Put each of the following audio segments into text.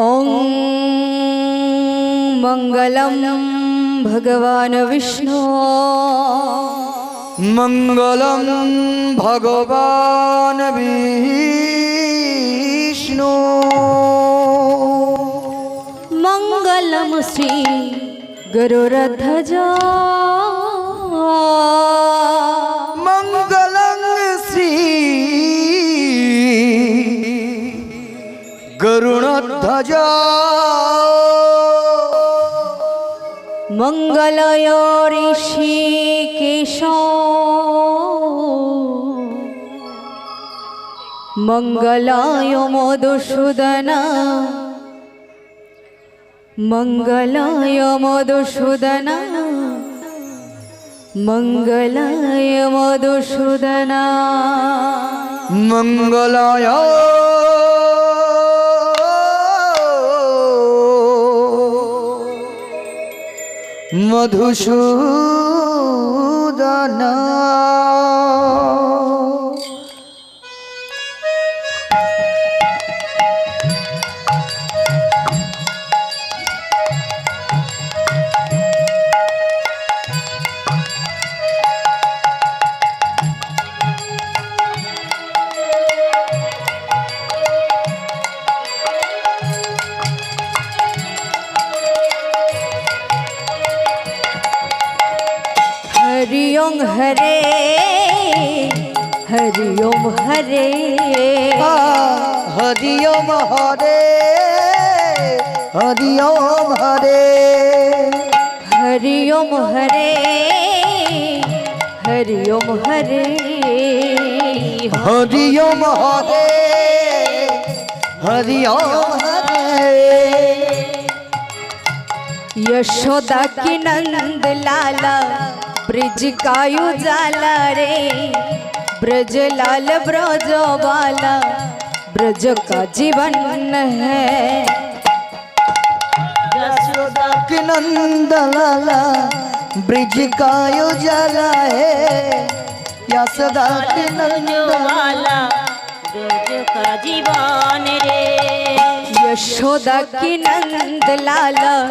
ॐ मङ्गलं भगवान् विष्णु। मङ्गलं भगवान विष्णु। मङ्गलं श्री गुरुरध्वजा মঙ্গলয় ঋষি কেশ মঙ্গলায় মধুসূদন। মঙ্গলায় মধুসূদন। মঙ্গলায় মধুসূদন। মঙ্গলায় মধুসূদন हरे हरि ओम हरे। हरि ओम हरे हरि ओम हरे। हरि ओम हरे हरि ओम हरे। हरि ओम हरे हरि ओम हरे। यशोदा की नंद लाला ब्रिज कायु जाला रे। ब्रज लाल ब्रज वाला। ब्रज का जीवन है। कि नंद लाला ब्रिज का जाला है। यशोदा कि नंद वाला रोज का जीवन रे। यशोदा की नंद लाला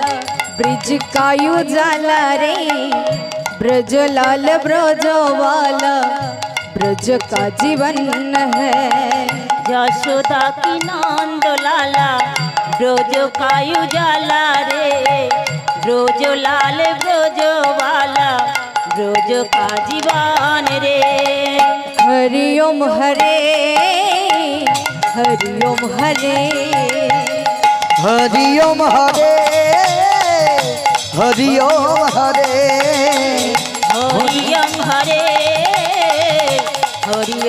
ब्रिज कायु जाला रे। ब्रज लाल ब्रज वाला। ब्रज का जीवन है। यशोदा की नंद लाला ब्रज का उजाला रे। ब्रज लाल ब्रज वाला ब्रज का जीवन रे। हरिओम हरे हरिओम हरे। हरिओम हरे हरिओम हरे।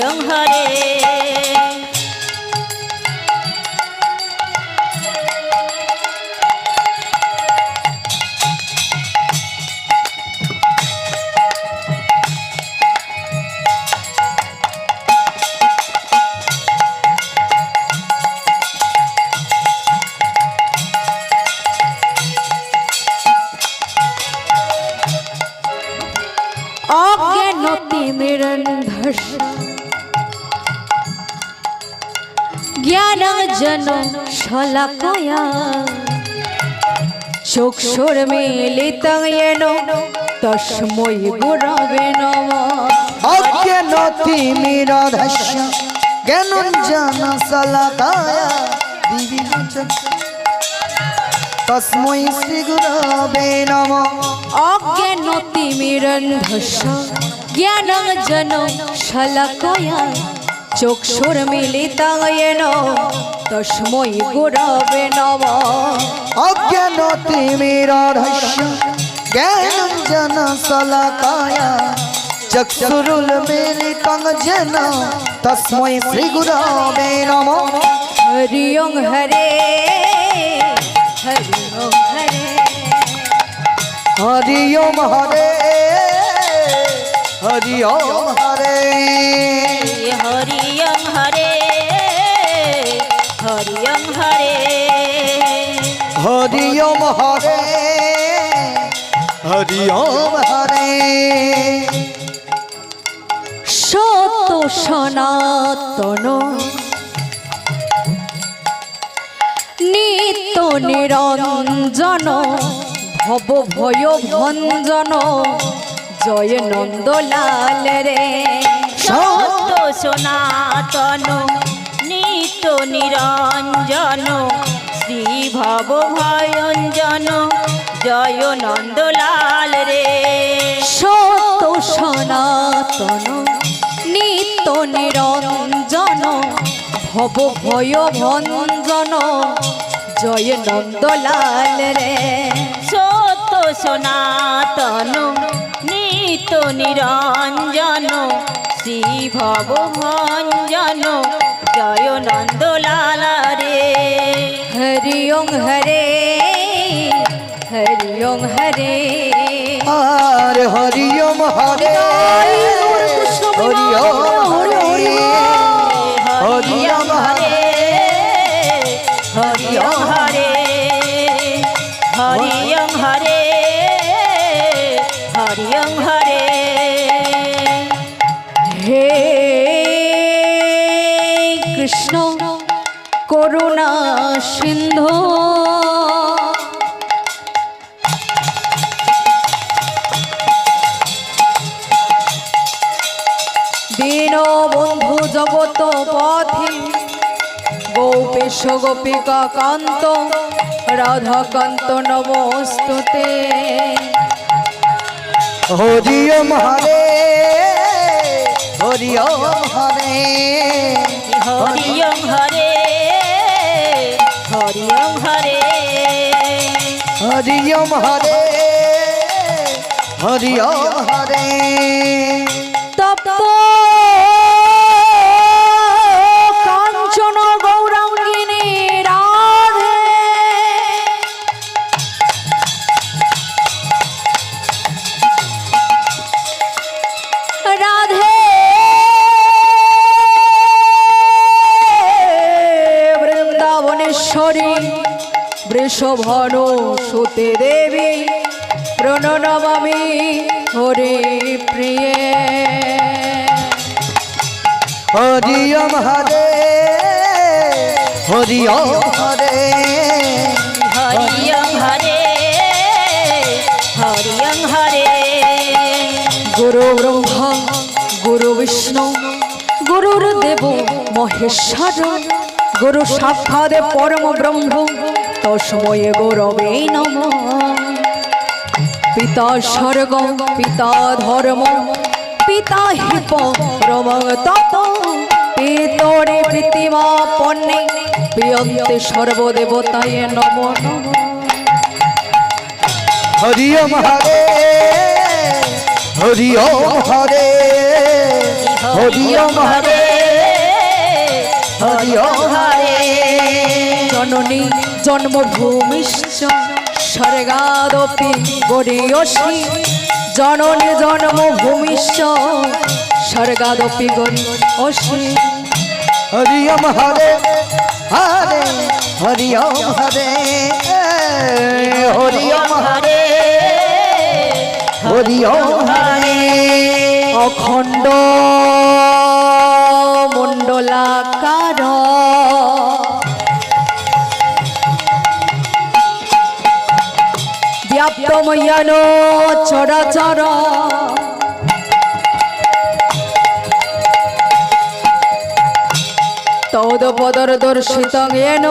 হরিয়ং হরে অজ্ঞানতি মিরন্ধস জ্ঞান জন শলাকয়া চক্ষুর মিলিত येन তস্মৈ গুরবে নমঃ। অজ্ঞানতি মিরধস্য জ্ঞানঞ্জন সলাকায়া দিবি তস্মৈ শ্রী গুরবে নমঃ। অজ্ঞানতি মিরন্ধস জ্ঞান জন শলাকয়া চক্ষুর মিলিত তস্মৈ গুরবে নব অজ্ঞান তিমির জ্ঞান সলকায়া। চক্ষুরুল মিলিত যেন তস্মৈ শ্রী গুরবে নব হরি ওং হরে। হরি ওং হরে হরি ওম হরে হরি ওম হরে। হরিয়ং হরে হরিয়ং হরে। হরি ওম হরে হরি ওম হরে। সত্য সনাতন নিত্য নিরঞ্জন ভব ভয় ভঞ্জন জয় নন্দলাল রে। সত্য সনাতন নিত্য নিরঞ্জন শ্রী ভব ভয়ঞ্জন জয় নন্দলাল রে। সত্য সনাতন নিত্য নিরঞ্জন ভব ভয় ভঞ্জন জয় নন্দলাল রে। সত্য সনাতন নিত্য নিরঞ্জন শ্রী ভব ভঞ্জন জয় নন্দলাল রে। হরি ওং হরে হরি ওং হরে। আর হরি ওম হরে হরি ওম হরে হরি ওম হরে হরি। বন্ধু জগত পথে গোপেশ গোপিকা কান্ত রাধা কান্ত নমস্তুতে। হরি ওম হরে হরি ওম হরে হরি হরে হরি হরে। হরি হরে হরি হরে। বৃন্দাবনেশ্বরী বৃষভন সুতে দেবী প্রণনমামি হরে প্রিয়ে। হরি হরে হরি হরে। হরে হরি হরে। গুরু ব্রহ্মা গুরু বিষ্ণু গুরুর দেব মহেশ্বর। গুরু সাক্ষাৎ পরম ব্রহ্ম, তস্ময়ে গুরবে নম। পিতা স্বর্গ, পিতা ধর্ম, পিতা হি পরম তত। পিতরে প্রীতিমা পণ্যে প্রিয়ন্তে সর্বদেবতায় নম। নম হরে জননী জন্মভূমিশ্চ স্বর্গাদপি গরিয়সী জননী জন্মভূমিশ্চ স্বর্গাদপি গরিয়সী হরি ওম হরে হরে হরি ওম হরে হরি ওম হরে। হরি ওম হরে। অখণ্ড ব্যাপ্তময়ান চরাচর। তদপদর দর্শিত জ্ঞান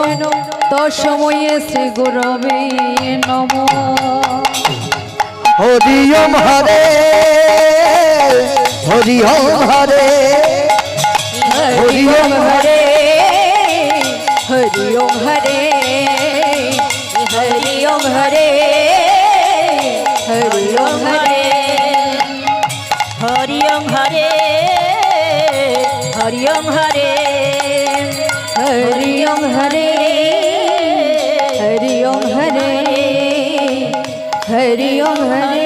তসময়ে শ্রী গুরবে নম। হরি ওম হরে হরি ওম হরে হরি ওম হরি হরি ওম হরে হরি ওম হরে হরি ওম হরে হরি ওম হরে